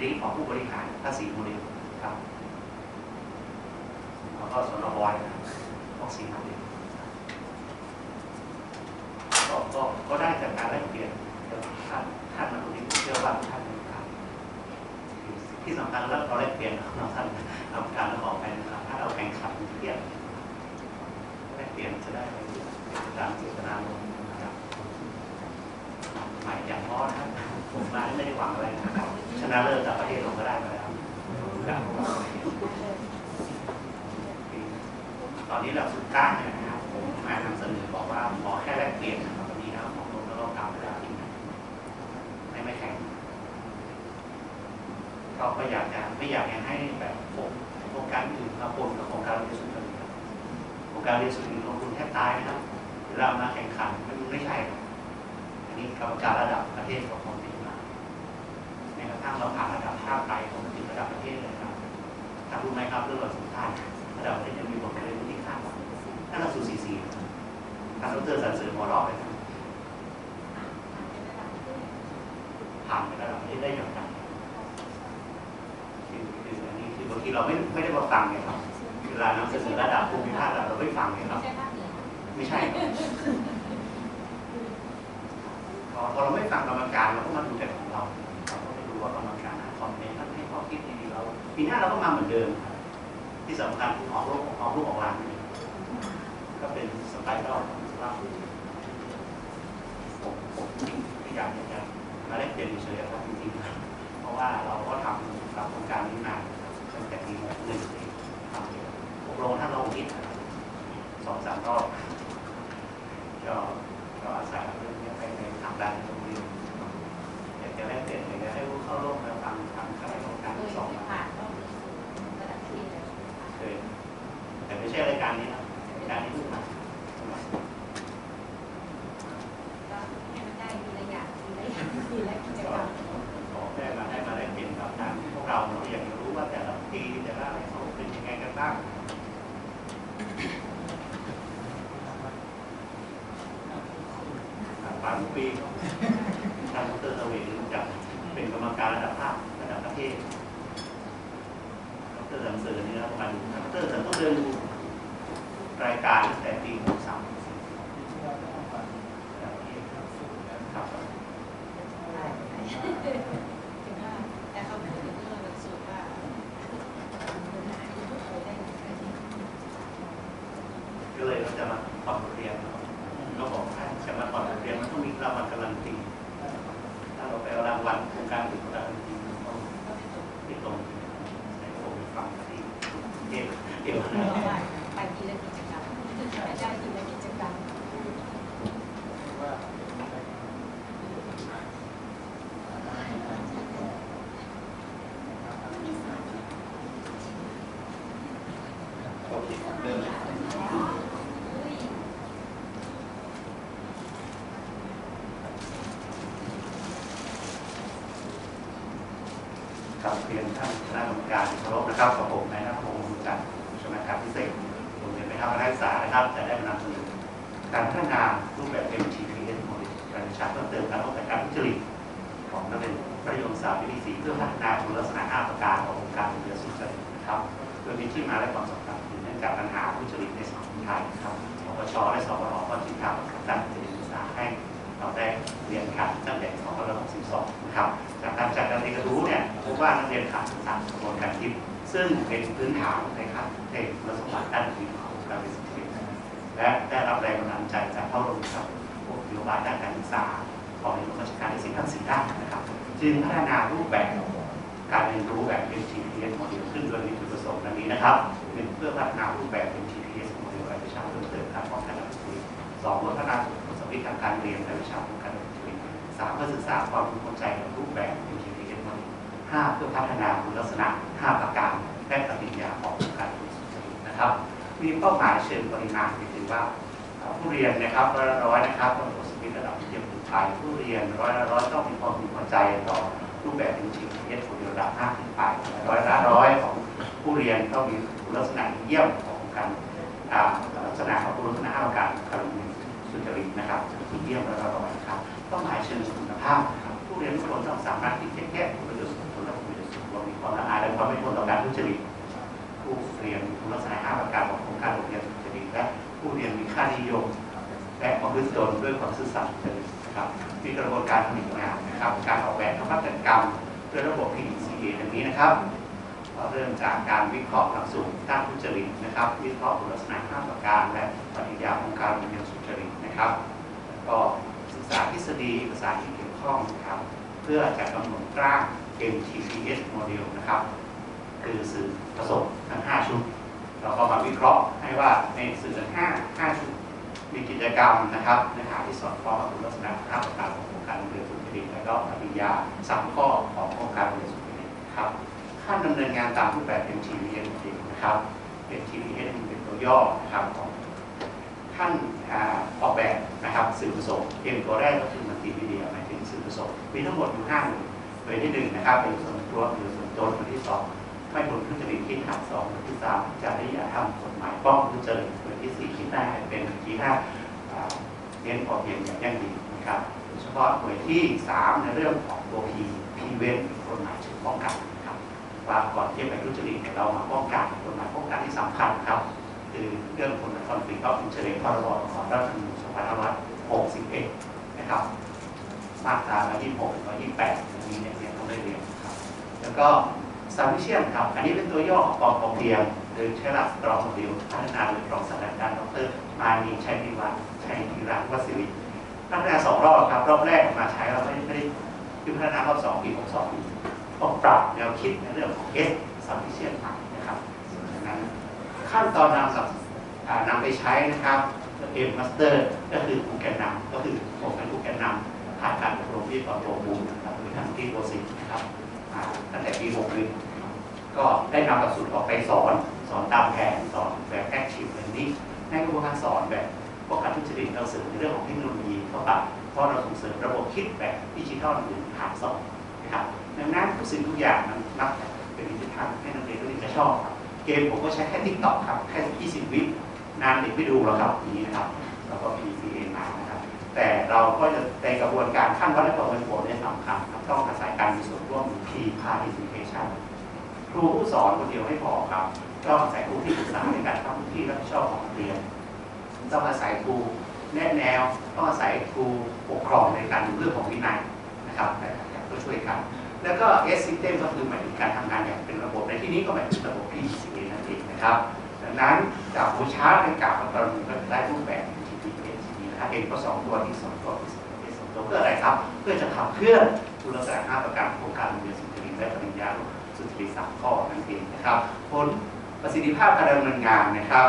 นี่ของผู้บริหารภาษีโมเดลครับแล้วก็สนอบอยนะครับของสีโมเดลก็ก็ก็ได้จากการแลกเปลี่ยนท่านท่านมาตรงนี้ผมเชื่อว่าท่านนครับที่สำคัญแล้วเราได้เปลี่ยนเราท่านทำการระบอบไปนะครับถ้าเราแข่งขันเทียบได้เปลี่ยนจะได้ไปตามเจตนารมณ์นะครับใหม่อย่างน้อนะครับผมมาไม่ได้หวังอะไรนะ นะเลิศจากประเทศเราก็ได้มาแล้วครับตอนนี้เราสุดก้างเนี่ยนะครับผมมานำเสนอบอกว่าขอแค่แลกเปลี่ยนนะครับวันนี้นะครับของลงแล้วก็กลับไปแล้วจริงนะไม่ไม่แข่งเราก็อยากจะไม่อยากให้แบบผมโครงการอื่นมาปนกับโครงการเรียนสุดกันโครงการเรียนสุดลงทุนแทบตายนะครับเวลามาแข่งขันมันไม่ใช่ อันนี้กรรมการระดับประเทศของคนติด มาแม้กระทั่งเราผ่านระดับชาติไทยของติดระดับประเทศเลยครับท่านรู้ไหมครับเรื่องเราสุดท้ายระดับประเทศยังมีบทเรียนที่ข้ามท่านเราสู่ซีซีท่านดรสันเสริญหัวเราะเลยครับผ่านไประดับประเทศได้อย่างไรคือคืออันนี้คือบางทีเราไม่ไม่ได้มาฟังไงครับเวลานำเสนอระดับภูมิภาคเราไม่ฟังไงครับไม่ใช่ครับพอพอเราไม่ฟังกรรมการเราก็มาดูแต่ ปีหน้าเราก็มาเหมือนเดิมครับที่สำคัญคือออกรูปออกรูปออกรางนี่ก็เป็นสไตล์รอบของสภาพผมผมที่อยากจะมาเล่นเปลี่ยนเฉยๆครับจริงๆเพราะว่าเราก็ทำกับโครงการนี้มาตั้งแต่ปีหนึ่งทำเองอบรมท่านรองนิดสองสามรอบก็ก็อาศัยเรื่องนี้ไปในทางด้านโรงเรียนอยากจะแลกเปลี่ยนอยากจะให้ผู้เข้าร่วมแล้วฟังทางคณะกรรมการที่สองมาเคยแต่ ไม่ใช่รายการนี้นะรายการนี้เพิ่งมาก็ขอแค่มาให้มาแลกเปลี่ยนกับทางพวกเราเนาะอยากจะรู้ว่าแต่ละปีแต่ละอะไรเขาเป็นยังไงกันบ้างปลายปีทางดรเสวีรู้จักเป็นกรรมการระดับภาคระดับประเทศดรสังเสริญนี่นะประมาณดรสังต้องเดินดู รายการตั้งแต่ปี 63ครับ ก็เลยเราจะมาถอดบทเรียนนะครับเราบอกว่าจะมาถอดบทเรียนมันต้องมีรางวัลการันตีถ้าเราไปเอารางวัลโครงการอื่นการันตีมันต้องไม่ตรงในผมฟังที่เดี๋ยวเดี๋ยว ไปทีละกิจกรรมได้ทีละกิจกรรม โอ ครับเรียนท่านคณะกรรมการเคารพนะครับกับผมนายนัทพงศ์มุจันทร์ชำนาการพิเศษโรงเรียนแม่ทัพนักศึกษานะครับจะได้มานำเสนอการพัฒนารูปแบบ MTPS โมเดลการศึกษาเพิ่มเติมการป้องกันการทุจริตของนักเรียนประโยชน์ศาสตร์วิธีสีเพื่อพัฒนาคุณลักษณะ5ประการขององค์การเรือสุจริตนะครับโดยมีที่มาและความ และได้รับแรงบันดาลใจจากเข้าร่วมกับพวกนโยบายด้านการศึกษาของในหลวงรัชกาลที่สิบทั้งสี่ด้านนะครับ จึงพัฒนารูปแบบการเรียนรู้แบบ MTPS โมเดลขึ้นโดยมีจุดประสงค์ดังนี้นะครับหนึ่งเพื่อพัฒนารูปแบบ MTPS โมเดลวิชาเพิ่มเติมการป้องกันและทุจริตสองเพื่อพัฒนาผลสำลิดทางการเรียนและวิชาป้องกันและทุจริตสามเพื่อศึกษาความรู้เข้าใจในรูปแบบ MTPS โมเดลห้าเพื่อพัฒนาคุณลักษณะ5ประการและปฏิญญาของการสุจริตนะครับ มีเป้าหมายเชิงปริมาณก็คือว่าผู้เรียนนะครับร้อยๆนะครับต้องผลสมิทระดับเยี่ยมถึงฝ่ายผู้เรียนร้อยละร้อยต้องมีความพึงพอใจต่อรูปแบบเป็นชีวิตคนระดับห้าขึ้นไปร้อยละร้อยของผู้เรียนต้องมีลักษณะเยี่ยมของการลักษณะของคุณลักษณะของการการเรียนสุจริตนะครับที่เยี่ยมร้อยละร้อยครับต้องหมายเชิงคุณภาพนะครับผู้เรียนทุกคนต้องสามารถที่จะแก้ผลประโยชน์ส่วนตนและผลประโยชน์ส่วนรวมมีความละอายและความไม่ทนต่อกา ผู้เรียนมีค่านิยม และความรู้ตนด้วยความซื่อสัตย์นะครับมีกระบวนการผลิตงานนะครับ การออกแบบนวัตกรรมด้วยระบบ PDCA ดังนี้นะครับเราเริ่มจากการวิเคราะห์หลักสูตรด้านทุจริตนะครับ วิเคราะห์คุณลักษณะห้าประการ และปฏิญาของการโรงเรียนสุจริตนะครับแล้วก็ศึกษาทฤษฎีเอกสาที่เกี่ยวข้องนะครับ เพื่อจะกำหนดร่าง MTPS โมเดลนะครับ คือสื่อผสมทั้ง 5 ชุด เราก็มาวิเคราะห์ให้ว่าในสื่อ5 5ชุดมีกิจกรรมนะครับเนื้อหาที่สอดคล้องกับคุณลักษณะ5ประการของโครงการเรียนสุจริและก็ปฏิญญาสามข้อของโครงการเรียนสุจริครับขั้นดำเนินงานตามรูปแบบ MTPS จริงนะครับ MTPS เป็นตัวย่อนะครับของขั้นออกแบบนะครับสื่อผสม M ตัวแรกก็คือมัลติมีเดียหมายถึงสื่อผสมมีทั้งหมดอยู่5หน่วยหน่วยที่หนึ่งนะครับเป็นส่วนตัวหรือส่วนตนหน่วยที่สอง ไม่ผลทุจริตคิดหักสองหรือที่สามจริยธรรมกฎหมายป้องทุจริตหรือที่สี่คิดได้เป็นที่ห้าอ่าเน้นพอเพียงอย่างยั่งยืนนะครับโดยเฉพาะหน่วยที่สามในเรื่องของตัวพีพีเว้นกฎหมายเชิงป้องกันนะครับว่าก่อนที่ไปทุจริตรีเรามาป้องกันกฎหมายป้องกันที่สำคัญครับ คือเรื่องผลคอนฟ lict of interest พรบของรัฐธรรมนูญ2561นะครับมาตรา126 128อันนี้เนี่ยเรียนต้องได้เรียนครับแล้วก็ ซาวิเชียนครับ อันนี้เป็นตัวย่อของกองพอเพียงโดยใช้หลักสตรองโมเดลพัฒนาโดยรองศาสตราจารย์ดรมานีชัยนิวัฒน์ชัยนิรันดร์วสิริพัฒนาสองรอบครับ รอบแรกมาใช้แล้วไม่ได้ไม่ได้คือพัฒนารอบสองปีของสองต้องปรับแนวคิดในเรื่องของเอสซาวิเชียนใหม่นะครับดังนั้นขั้นตอนนำกับนำไปใช้นะครับเอ็มมาสเตอร์ก็คือผู้แกนนำก็คือผมเป็นผู้แกนนำผ่านการอบรมที่กองตัวบูมนะครับโดยทางที่โปรสินะครับตั้งแต่ปี61 ก็ได้นำหลักสูตรออกไปสอน สอนตามแผนสอนแบบแอคทีฟเ a น n งในกระบวนการสอนแบบป้องกันทุจริตเราเสริมในเรื่องของเทคโนโลยีเข้าไปเพราะเราส่งเสริมระบบคิดแบบดิจิทัลหรือผ่านสอนนะครับดังนั้นทุกสิ่งทุกอย่างมันมักจะเป็นดิจิทัลให้นักเรียนนักเรียนจะชอบครับเกมผมก็ใช้แค่ทิกตอกครับแค่ 20 วินานเด็กไม่ดูหรอกครับอย่างนี้นะครับแล้วก็ PCA มานะครับแต่เราก็จะในกระบวนการขั้นวัดและประเมินผลเนี่ยสำคัญครับต้องอาศัยการมีส่วนร่วม P participation ครูผู้สอนคนเดียวไม่พอครับ ต้องอาศัยครูที่ปรึกษาในการทำหน้าที่รับผิดชอบของเรียนต้องอาศัยครูแนะแนวต้องอาศัยครูปกครองในการดูเรื่องของวินัยนะครับแต่ก็ช่วยกัน แล้วก็ S system ก็คือหมายถึงการทำงานอย่างเป็นระบบในที่นี้ก็หมายถึงระบบ PDCA นั่นเองนะครับดังนั้นจากบูชาร์ในกล่าวของตอนนี้ก็จะได้รูปแบบ TPS นะครับเองก็สองตัวที่สองตัวที่สองตัวที่สองตัวเพื่ออะไรครับ เพื่อจะขับเคลื่อนคุณลักษณะห้าประการโครงการเรียนสุจริตและปริญญาสุจ ริตสามข้อนั่นเองนะครับผลประสิทธิภาพการดำเนินงานนะครับ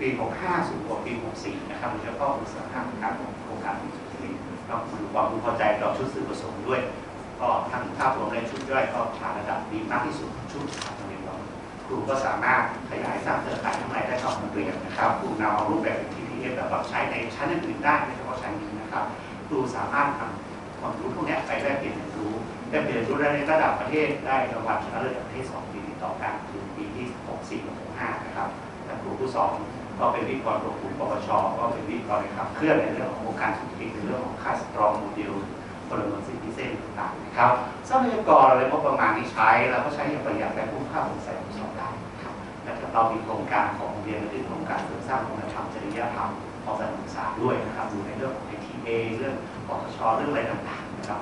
ปี 65สูงกว่าปี 64 นะครับโดยเฉพาะอุตสาหกรรมการของโครงการสุจริตต้องดูความพึงพอใจต่อชุดสื่อผสมด้วย ก็ทั้งภาพรวมในชุดย่อยก็ผ่านระดับดีมากที่สุดชุดครับโรงเรียนเราครูก็สามารถขยายสร้างเครือข่ายทั้งในและนอกโรงเรียนนะครับครูนำเอารูปแบบ TPS แบบปรับใช้ในชั้นอื่นๆได้ไม่เฉพาะชั้นนี้นะครับครูสามารถนำความรู้พวกนี้ไปแลกเปลี่ยนเรียนรู้ แลกเปลี่ยนเรียนรู้ได้ในระดับประเทศได้รางวัลชนะเลิศประเทศ2ปีติดต่อกันคือปีที่ 64กับ65นะครับและครูผู้สอนก็เป็นวิทยากรตัวกลุ่มปปชก็เป็นวิทยากรในขับเคลื่อนในเรื่องของโครงการสุจริตในเรื่องของค่าสตรองโมเดลพลเมืองสิทธิเส้นต่างๆนะครับทรัพยากรอะไรงบประมาณที่ใช้เราก็ใช้อย่างประหยัดและคุ้มค่าสงสัยของสอบได้นะครับเรามีโครงการของเรียนเป็นโครงการเสริมสร้างคุณธรรมจริยธรรมของสถานศึกษาด้วยนะครับดูในเรื่องของ ATA เรื่องปตชเรื่องอะไรต่างๆนะครับ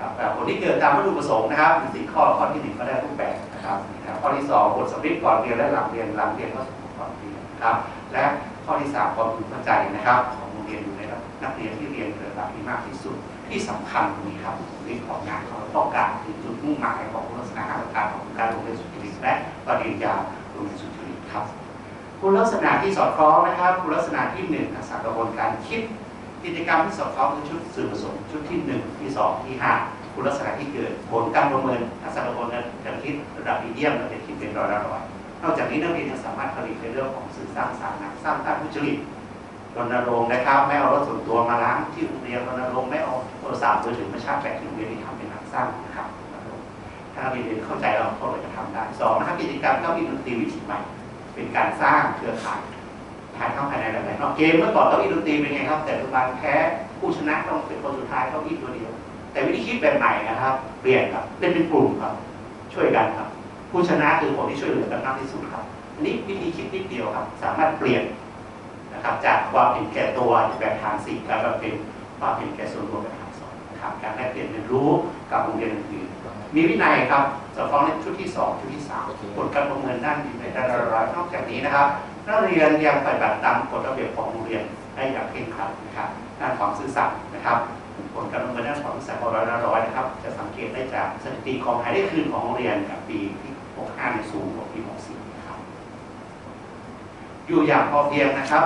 ครับแต่ผลที่เกิดตามวัตถุประสงค์นะครับมีสี่ข้อข้อที่หนึ่งก็ได้รูปแบบนะครับข้อที่สองบทสริดก่อนเรียนและหลังเรียนหลังเรียนก็สมบูรณ์ก่อนเรียนนะครับ และข้อที่สามความพึงพอใจนะครับ ของโรงเรียนอยู่ในนักเรียนที่เรียนระดับที่มากที่สุด ที่สำคัญตรงนี้ครับเรื่องของงานเขาต้องการคือจุดมุ่งหมายของลักษณะการการของการโรงเรียนสุจริตและปริญญาโรงเรียนสุจริตครับคุณลักษณะที่สอดคล้องนะครับ คุณลักษณะที่หนึ่งทักษะกระบวนการคิด กิจกรรมที่สอดคล้องคือชุดสื่อผสมชุดที่หนึ่งที่สองที่ห้าคุณลักษณะที่เกิด ผลการประเมินทักษะกระบวนการคิดระดับมีเดียมและเป็นคิดเป็นร้อยละร้อยนอกจากนี้นักเรียนยังสามารถผลิตในเรื่องของสื่อสร้างสรรค์สร้างต้านทุจริตรณรงค์นะครับไม่เอารถส่วนตัวมาล้างที่โรงเรียนรณรงค์ไม่เอาโทรศัพท์มือถือมาชาร์จแบตที่โรงเรียนที่ทำเป็นหนังสั้นนะครับถ้าเรียนเข้าใจเราก็จะทำได้สองนะครับกิจกรรมเก้าอี้ดนตรีวิถีใหม่ เป็นการสร้างเครือข่าย ภายเข้าภายในและภายนอกเกมเมื่อก่อนเก้าอี้ดนตรีเป็นไงครับ แต่ปัจจุบันแพ้ผู้ชนะต้องเป็นคนสุดท้ายเก้าอี้ตัวเดียว แต่วิธีคิดแบบใหม่นะครับ เปลี่ยนครับเล่นเป็นกลุ่มครับ ช่วยกันครับ ผู้ชนะคือคนที่ช่วยเหลือกันมากที่สุดครับอันนี้วิธีคิดนิดเดียวครับ สามารถเปลี่ยนนะครับ จากความเห็นแก่ตัวแบบฐานสี่กลายมาเป็นความเห็นแก่ส่วนรวมแบบฐานสองนะครับการแลกเปลี่ยนเรียนรู้กับโรงเรียนอื่นๆมีวินัยครับสำหรับในชุดที่สองชุดที่สามผลการประเมินด้านวินัยด้านละร้อยนอกจากนี้นะครับ นักเรียนยังปฏิบัติตามกฎระเบียบของโรงเรียนได้อย่างเคร่งครัดนะครับด้านความซื่อสัตย์นะครับ ผลการประเมินด้านความซื่อสัตย์ของร้อยละร้อยนะครับ จะสังเกตได้จากสถิติของหายได้คืนของโรงเรียนกับปีที่65ในสูงกว่าปี64นะครับ อยู่อย่างพอเพียงนะครับ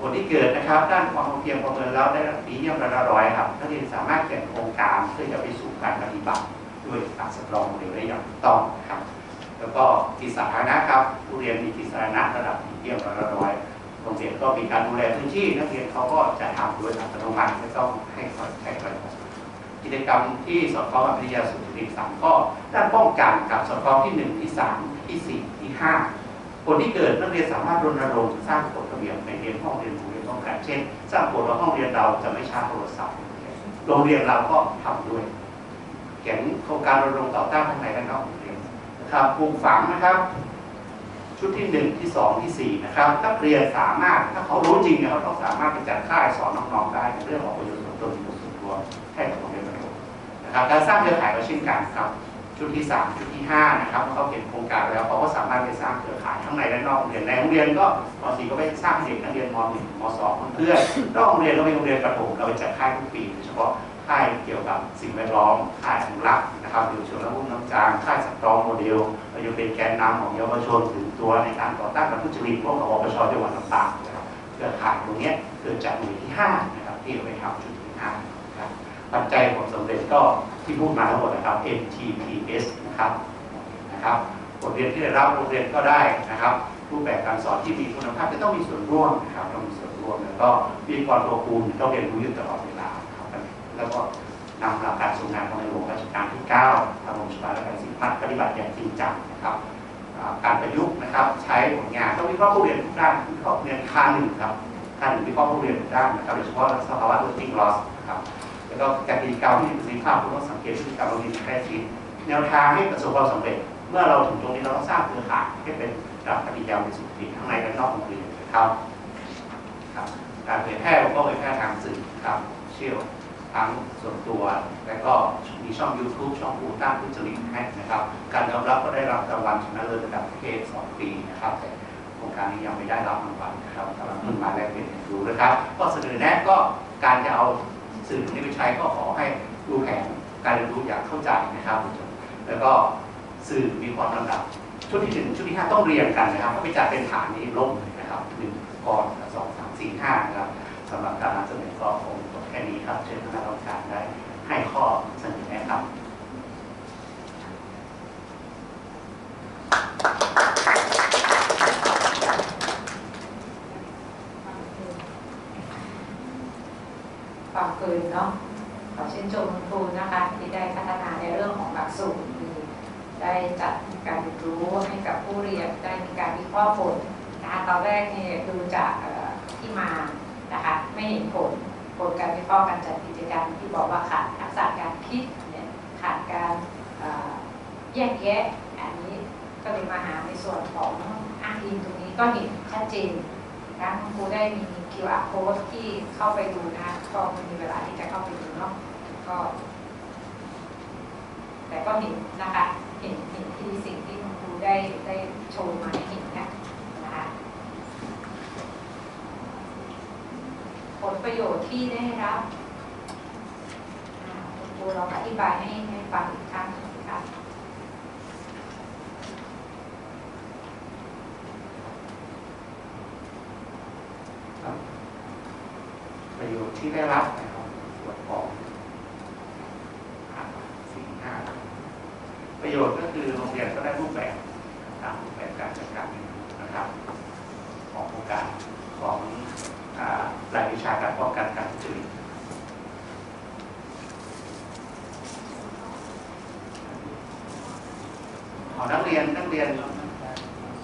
ผลที่เกิดนะครับ ด้านความพอเพียงประเมินแล้วได้ปีเยี่ยมระร้อยครับนักเรียนสามารถเขียนโครงการเพื่อจะไปสู่การปฏิบัติ ด้วยการสำรองเร็วได้อย่างถูกต้องนะครับ แล้วก็กิจสาธารณะครับผู้เรียนมีกิจสาธารณะระดับปีเยี่ยมระดับร้อยโรงเรียนก็มีการดูแลพื้นที่ นักเรียนเขาก็จะทำโดยอัตโนมัติไม่ต้องให้เขาใช้ระบบกิจกรรมที่สอดคล้องกับวิทยาสุทธิสามก็ด้านป้องกันกับสอดคล้องที่หนึ่งที่สามที่สี่ที่ห้าผลที่เกิดนักเรียนสามารถรณรงค์สร้างกฎระเบียบในเรียนห้องเรียนโรงเรียนต้องการเช่น สร้างกฎว่าห้องเรียนเราจะไม่ชาร์จโทรศัพท์โรงเรียนเราก็ทำด้วยเขียนโครงการรณรงค์ต่อต้านทั้งในและนอก ครับปลูกฝังนะครับ ชุดที่หนึ่งที่สองที่สี่นะครับนักเรียนสามารถถ้าเขารู้จริงเนี่ยเขาต้องสามารถไปจัดค่ายสอนน้องๆได้ในเรื่องของประโยชน์ส่วนตนประโยชน์ส่วนรวมให้กับโรงเรียนประถมนะครับการสร้างเครือข่ายก็เช่นกันครับชุดที่3ชุดที่5นะครับเขาเห็นโครงการแล้วเขาก็สามารถไปสร้างเครือข่ายทั้งในและนอกโรงเรียนในโรงเรียนก็ม .4 ก็ไปสร้างเด็กนักเรียนม .1 ม .2 เพื่อนนอกโรงเรียนก็เป็นโรงเรียนประถมเราไปจัดค่ายทุกปีโดยเฉพาะ ค่ายเกี่ยวกับสิ่งแวดล้อมค่ายอนุรักษ์นะครับเยาวชนและรุ่นน้ำจางค่ายสตรองโมเดลเราจะเป็นแกนนำของเยาวชนถึงตัวในการต่อต้านการทุจริตร่วมกับวปชจังหวัดลำปางนะครับเครือข่ายตรงนี้เกิดจากหน่วยที่5นะครับที่เราไปทำชุดที่5นะครับปัจจัยผลสำเร็จก็ที่พูดมาทั้งหมดนะครับ MTPS นะครับนะครับบทเรียนที่ได้รับโรงเรียนก็ได้นะครับรูปแบบการสอนที่มีคุณภาพจะต้องมีส่วนร่วมนะครับต้องมีส่วนร่วมแล้วก็วิทยากรตัวคูณต้องเรียนรู้อยู่ตลอดเวลา แล้วก็นำหลักการทรงงานของในหลวงรัชกาลที่9พระบรมฉบับและการสิทธิพัฒน์ปฏิบัติอย่างจริงจังนะครับการประยุกต์นะครับ ใช้ผลงานต้องวิเคราะห์ผู้เรียนทุกด้านวิเคราะห์เรียนค่าหนึ่งครับค่าหนึ่งวิเคราะห์ผู้เรียนทุกด้านนะครับโดยเฉพาะสภาวะ learning loss นะครับแล้วก็การกิจกรรมที่มีประสิทธิภาพคุณต้องสังเกตพฤติกรรมเราดีแท้จริงแนวทางให้ประสบความสำเร็จ เมื่อเราถึงตรงนี้เราต้องสร้างเครือข่ายให้เป็นระดับปฏิญาณเป็นสุทธิทั้งในและนอกโรงเรียนนะครับครับการเผยแพร่เราก็เผยแพร่ทางสื่อครับเชี่ยว ทั้งส่วนตัว และก็มีช่อง YouTube ช่องอูต้านทุจริตให้นะครับ การยอมรับก็ได้รับรางวัลชนะเลิศระดับประเทศสองปีนะครับแต่โครงการนี้ยังไม่ได้รับรางวัลนะครับกำลังเพิ่งมาแลกเปลี่ยนรู้นะครับ ก็เสนอแนะก็การจะเอาสื่อนี้ไปใช้ก็ขอให้ดูแผนการเรียนรู้อย่างเข้าใจนะครับ แล้วก็สื่อมีความลำดับชุดที่หนึ่งชุดที่ห้าต้องเรียงกันนะครับก็ไปจัดเป็นฐานนี้ลงเลยนะครับหนึ่งก่อนสองสามสี่ห้านะครับสำหรับการนำเสนอก็คง ค่นี้ครับเชิญคณะกรรมการได้ให้ข้อเสนอแนะครับความเกินเนาะขอชื่นชมคุณครูนะคะที่ได้พัฒนาในเรื่องของหลักสูตรได้จัดการเรียนรู้ให้กับผู้เรียนได้มีการวิเคราะห์ผลนะคะตอนแรกเนี่ยดูจากที่มานะคะไม่เห็นผล ผลการวิเคราะห์การจัดกิจกรรมที่บอกว่าขาดทักษะการคิดเนี่ยขาดการแยกแยะอันนี้ก็เลยมาหาในส่วนของอ้างอิงตรงนี้ก็เห็นชัดเจนนะคุณครูได้มี QR code ที่เข้าไปดูนะก็ไม่มีเวลาที่จะเข้าไปดูเนาะก็ แต่ก็เห็นนะคะเห็นเห็นที่สิ่งที่คุณครูได้ได้โชว์มาให้เห็นเนี่ยนะคะผ ลประโยชน์ที่ได้รับคุณครูลองอธิบายให้ให้ฟังอีกครั้งนึ่งสิคะประโยชน์ที่ได้รับนะครับส่วนของสี่ห้าประโยชน์ก็คือโรงเรียนก็ได้รูปแบบตามรูปแบบการจัดการเรียนรู้นะครับ ของโครงการของอ่ารายวิชาการป้องกันการทุจริต ของนักเรียนนักเรียน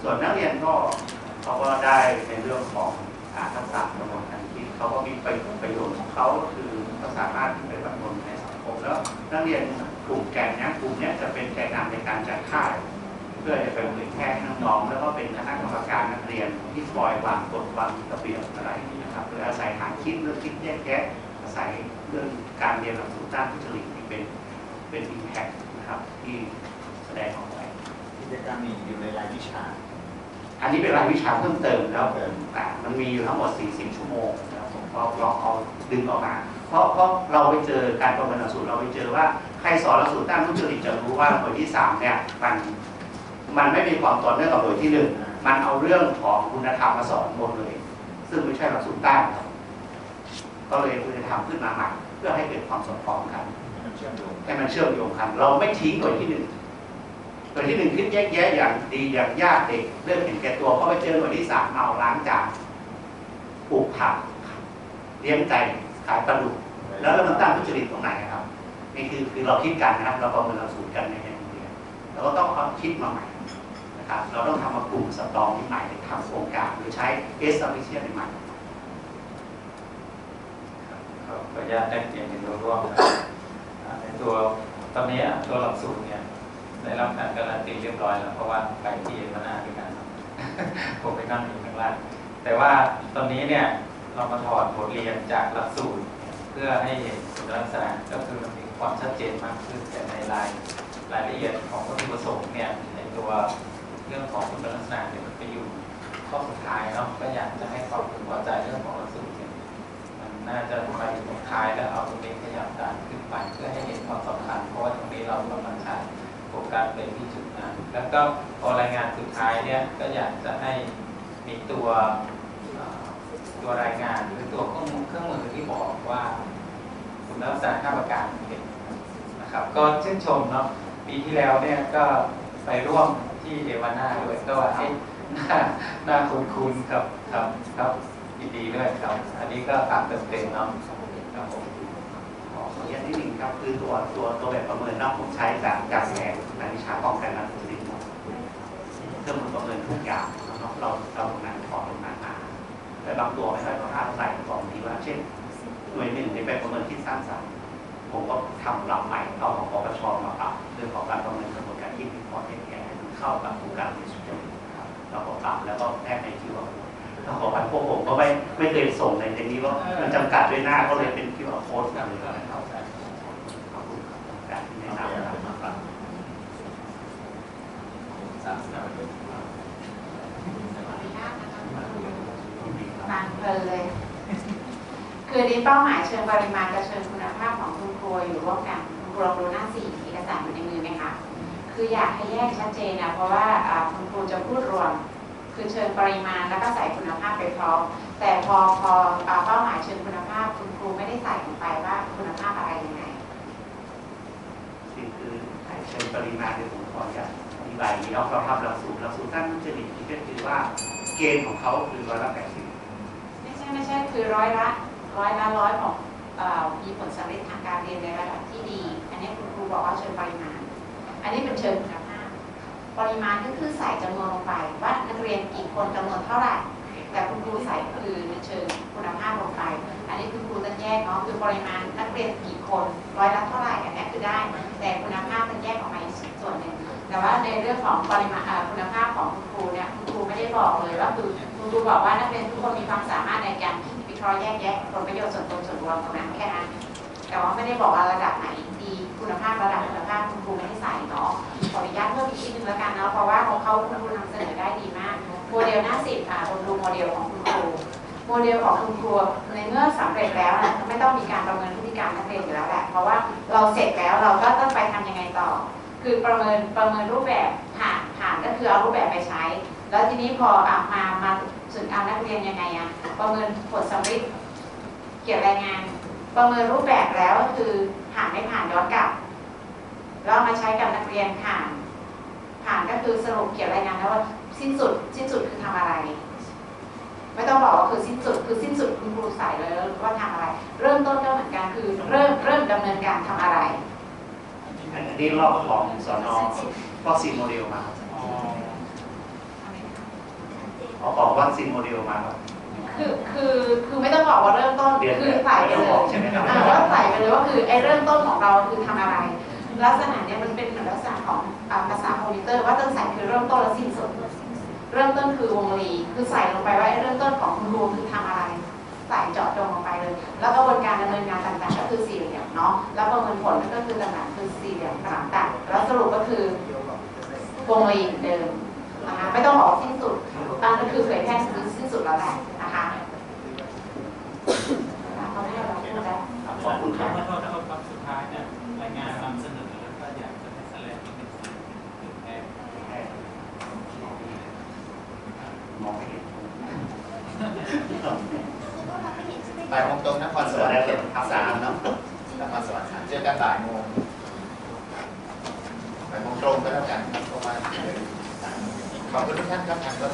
ส่วนนักเรียนก็เขาก็ได้ในเรื่องของอ่าทักษะกระบวนการคิดเขาก็มีประประโยชน์ของเขาก็คือเขาสามารถที่เป็นประโยชน์ในสังคมแล้วนักเรียน กลุ่มแกนเนี้ยกลุ่มเนี้ยจะเป็นแกนนำในการจัดค่ายเพื่อจะไปเผยแพร่ให้น้องๆแล้วก็เป็นคณะกรรมการนักเรียนที่คอยวางกฎวางระเบียบอะไรนะครับโดยอาศัยฐานคิดเรื่องคิดแยกแยะอาศัยเรื่องการเรียนหลักสูตรต้านทุจริตที่เป็นเป็นอิมแพคนะครับที่แสดงออกไปกิจกรรมมีอยู่ในรายวิชา อันนี้เป็นรายวิชาเพิ่มเติมแล้วเพิ่มแต่มันมีอยู่ทั้งหมด 40 ชั่วโมงนะครับผมก็ลองเอาดึงออกมา เพราะเพราะเราไปเจอการประเมินหลักสูตรเราไปเจอว่าใครสอนหลักสูตรต้านทุจริตจะรู้ว่าหน่วยที่3เนี่ยมันมันไม่มีความต่อเนื่องกับหน่วยที่1มันเอาเรื่องของคุณธรรมมาสอนหมดเลย ซึ่งไม่ใช่หลักสูตรต้านครับก็เลยคุณธรรมขึ้นมาใหม่เพื่อให้เกิดความสอดคล้องกันมันเชื่อมโยงให้มันเชื่อมโยงกัน เราไม่ทิ้งหน่วยที่หนึ่งหน่วยที่หนึ่งคิดแยกแยะอย่างดีอย่างยากเด็กเรื่องเห็นแก่ตัวเพราะไปเจอหน่วยที่สามเมาล้างจานปลูกผักเลี้ยงไก่ขายปลาดุกแล้วเรามันตั้งทุจริตตรงไหนครับ นี่คือคือเราคิดกันนะครับ เราประเมินเราสูตรกันในโรงเรียนเราก็ต้องเอาคิดมาใหม่นะครับ เราต้องทำมากลุ่มสตรองที่ใหม่ทำโครงการหรือใช้เอสซัมมิเชียใหม่ขออนุญาตได้เรียนเป็นร่วมนะครับอ่าในตัวตอนนี้ตัวหลักสูตรเนี่ยได้รับการการันตีเรียบร้อยแล้วเพราะว่าไปที่เอ็มนาด้วยกันผมไปนั่งอยู่ข้างล่างแต่ว่าตอนนี้เนี่ยเรามาถอดบทเรียนจากหลักสูตร เพื่อให้เห็นคุณลักษณะก็คือมันมี ความชัดเจนมากขึ้นแต่ในรายรายละเอียดของวัตถุประสงค์เนี่ยในตัวเรื่องของคุณลักษณะเนี่ยมันไปอยู่ข้อสุดท้ายเนาะก็อยากจะให้ความพึงพอใจเรื่องของหลักสูตรเนี่ยมันน่าจะไปตรงท้ายแล้วเอาตรงนี้ขยับดันขึ้นไปเพื่อให้เห็นความสำคัญเพราะว่าตรงนี้เรากำลังใช้โฟกัสเป็นที่จุดนั้นแล้วก็พอรายงานสุดท้ายเนี่ยก็อยากจะให้มีตัวตัวรายงานหรือตัวเครื่องมือเครื่องมือที่บอกว่า คุณลักษณะค่าประกันเป็นนะครับ ก็ชื่นชมเนาะปีที่แล้วเนี่ยก็ไปร่วมที่เอวาน่าด้วยก็ว่าให้หน้าหน้าคุ้นครับครับครับยินดีด้วยครับ อันนี้ก็ตามเต็มเต็มเนาะครับผมขออนุญาตนิดนึงครับคือตัวตัวตัวแบบประเมินนอกผมใช้จากจากแผนในวิชาป้องกันและทุจริตหมเครื่องมือประเมินทุกอย่างเนาะเราเราตรงนั้นขอตรงนั้นมาแต่บางตัวไม่ได้ก็ห้ามใส่บอกทีว่าเช่น หน่วยหนึ่งในแบบประเมินที่สร้างสรรค์ผมก็ทำลำใหม่เอาของปปชมาปรับเรื่องของการประเมินกระบวนการที่มีพอแก้ให้มันเข้ากับโครงการที่สุจริตนะครับเราก็ปรับแล้วก็แนบในคิวอาร์แล้วขอวันพวกผมก็ไม่ไม่เคยส่งในในนี้ว่ามันจำกัดด้วยหน้าก็เลยเป็นคิวอาร์โค้ดกันเลยนะครับขอบคุณครับการที่แนะนำนะครับสามสิบห้าเปอร์เซ็นต์ฟังเพลินเลย คือนี้เป้าหมายเชิงปริมาณกับเชิงคุณภาพของคุณครูอยู่ร่วมกันคุณครูลองดูหน้าสี่เอกสารอยู่ในมือไหมคะคืออยากให้แยกชัดเจนนะเพราะว่าคุณครูจะพูดรวม คือเชิงปริมาณแล้วก็ใส่คุณภาพไปพร้อมแต่พอพอเป้าหมายเชิงคุณภาพ คุณครูไม่ได้ใส่ลงไปว่าคุณภาพอะไรยังไงคือให้เชิญปริมาณในผมขอจะอธิบายอย่างนี้เนาะเราทำหลักสูตรหลักสูตรตั้งจริตที่ก็คือว่าเกณฑ์ของเขาคือร้อยละแปดสิบไม่ใช่ไม่ใช่คือร้อยละ ร้อยละร้อยของอ่อมีผลสำเร็จทางการเรียนในระดับที่ดี อันนี้คุณครูบอกว่าเชิงปริมาณ อันนี้เป็นเชิงคุณภาพ ปริมาณก็คือใส่จำนวนลงไป ว่านักเรียนกี่คนจำนวนเท่าไหร่ แต่คุณครูใส่คือในเชิงคุณภาพลงไป อันนี้คุณครูต้องแยกเนาะคือปริมาณนักเรียนกี่คนร้อยละเท่าไหร่อันนี้คือได้ แต่คุณภาพต้องแยกออกมาอีกส่วนหนึ่งแต่ว่าในเรื่องของปริมาณอ่าคุณภาพของคุณครูเนี่ยคุณครูไม่ได้บอกเลยว่าคือคุณครูบอกว่านักเรียนทุกคนมีความสามารถในการ ราะห์แยกแยะผลประโยชน์ส่วนตนส่วนรวมตรงนั้นแค่นั้นแต่ว่าไม่ได้บอกว่าระดับไหนดีคุณภาพระดับคุณภาพคุณครูไม่ได้ใส่เนาะขออนุญาตเพิ่มอีกนิดนึงแล้วกันเนาะเพราะว่าของเขาคุณครูนำเสนอได้ดีมากโมเดลหน้าสิบอะผมดูโมเดลของคุณครูโมเดลของคุณครูในเมื่อสำเร็จแล้วนะไม่ต้องมีการประเมินพฤติกรรมนักเรียนอยู่แล้วแหละเพราะว่าเราเสร็จแล้วเราก็ต้องไปทำยังไงต่อ คือประเมินประเมินรูปแบบผ่านผ่านก็คือเอารูปแบบไปใช้ แล้วทีนี้พออะมามาถึงเอานักเรียนยังไงอะประเมินผลสำเร็จเกี่ยวรายงาน ประเมินรูปแบบแล้วก็คือผ่านไม่ผ่านย้อนกลับแล้วเอามาใช้กับนักเรียนผ่าน ผ่านก็คือสรุปเกี่ยวรายงานแล้วว่าสิ้นสุด สิ้นสุดคือทำอะไร ไม่ต้องบอกว่าคือสิ้นสุดคือสิ้นสุดคุณครูใส่เลยว่าทำอะไร เริ่มต้นก็เหมือนกันคือเริ่มเริ่มดำเนินการทำอะไรอันนี้รอบของสอนอวัคซีนโมเดลมาเอา ออกวัคซีนโมเดลมาครับคือคือคือไม่ต้องบอกว่าเริ่มต้นเรียนคือใส่ไปไม่เลต้องบอกยใช่ไหมครับอ่าว่าใส่ไปเลยว่าคือไอ้เริ่มต้นของเราคือทำอะไร ลักษณะเนี้ยมันเป็นเหมือนลักษณะของอ่าภาษาคอมพิวเตอร์ว่าต้องใส่คือเริ่มต้นและสิ้นสุดเริ่มต้นคือวงลีคือใส่ลงไปว่าไอ้เริ่มต้นของคุณครูคือทำอะไร ใส่เจาะจงลงไปเลย แล้วกระบวนการดำเนินงานต่างๆ ก็คือสี่เหลี่ยมเนาะแล้วประเมินผลก็คือต่างๆคือสี่เหลี่ยมขนาดต่างแล้วสรุปก็คือวงลีเหมือนเดิมนะคะไม่ต้องบอกว่าสิ้นสุด อันนั้นคือเผยแพร่สิ้นสุดแล้วแหละนะคะเขาให้เราพูดแล้วขอบคุณครับขอโทษนะครับครับสุดท้ายเนี่ยรายงานนำเสนอแล้วก็อยากจะให้แสดงอีกหนึ่งสิ่งถึงแม้มองไม่เห็นบ่ายโมงตรงนครสวรรค์เขตสามเนาะนครสวรรค์เจอกันบ่ายโมงบ่ายโมงตรงก็แล้วกันครับเพราะว่าขอบคุณทุกท่านครับทางรถ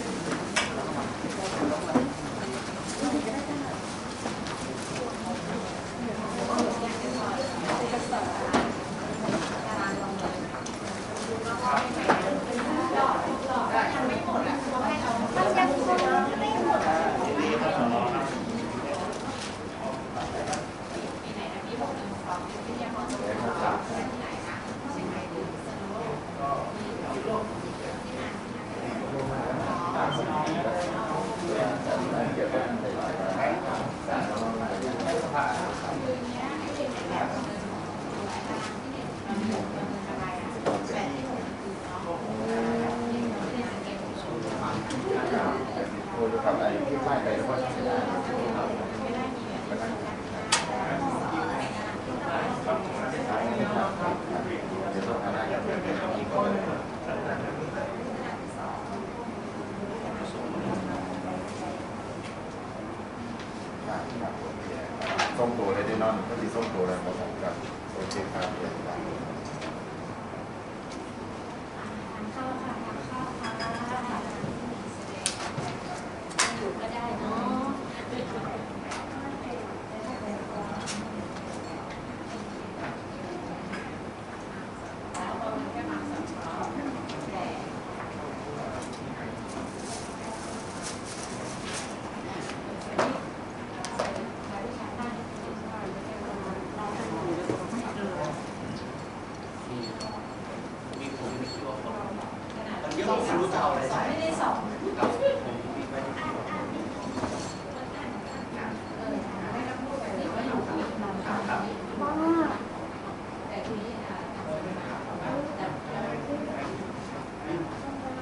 โอ้ยทำอะ ไรที่ไปแล้วก็ใช้ได้เดี๋ยวต้องหาได้ครับส่งตัวเลยได้นอนก็ดีส่งตัวเลยผมกับโอเคครับเดี๋ยก็ได้เนาะ มีผมมีคิดว่าคนมันเยอะไม่รู้จะเอาอะไรใส่ ไม่ได้สอง ครับผมมีไว้ที่คิดว่าครับ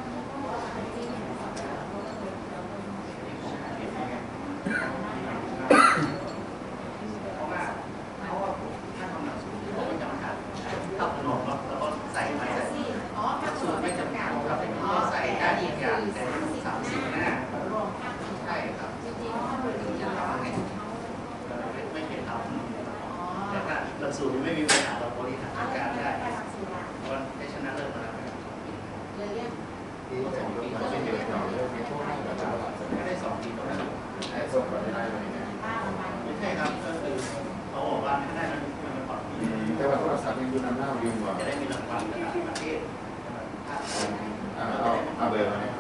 เพราะว่าเพราะว่าถ้าทำหนังสือผมไม่จำกัดถ้าขนมแล้วก็ใส่ไม้ใส่ อ๋อถ้า สูตรไม่จำกัดครับก็ใส่ได้อีกอย่างแต่สามสิบหน้าใช่ครับไม่เคยทำแต่ถ้าหลั กสูตรไม่มีปัญหาเราบริหารจัดการได้เพราะได้ชนะเลิศมาแล้วที่จะมีคนที่เดือดร้อนเรื่องนี้พวกนี้แบบว่าได้สองปีตรงนั้นไอ้ส่งไม่ได้เลยเนี่ยไม่ใช่ครับก็คือเขาบอกว่าไม่ได้มันมันปลอดภัยแต่ว่าโทรศัพท์ยังดูน้ำหน้ายืมกว่าจะได้มีรางวัลระดับประเทศเอาเอาเบอร์มา